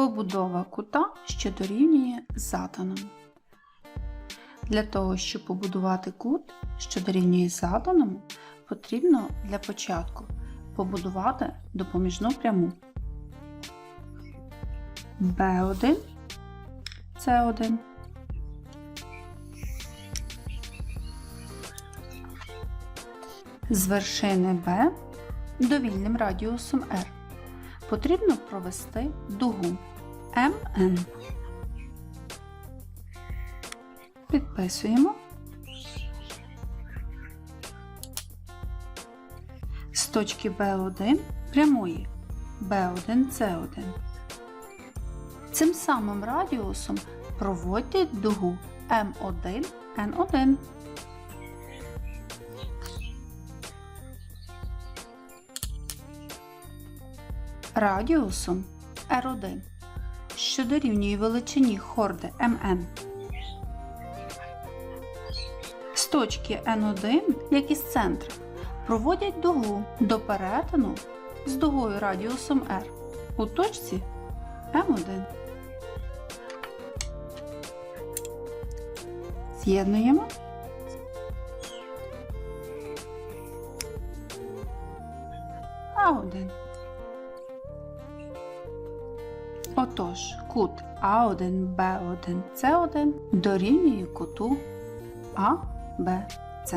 Побудова кута, що дорівнює заданому. Для того, щоб побудувати кут, що дорівнює заданому, потрібно для початку побудувати допоміжну пряму. B1, C1. З вершини B довільним радіусом R потрібно провести дугу МН. Підписуємо. З точки B1 прямої B1C1. Цим самим радіусом проводьте дугу М1 Радіусом R1, що дорівнює величині хорди МН. З точки N1, як із центра, проводять дугу до перетину з дугою радіусом R у точці М1. З'єднуємо. А1. Отож, кут А1, Б1, С1 дорівнює куту АБЦ.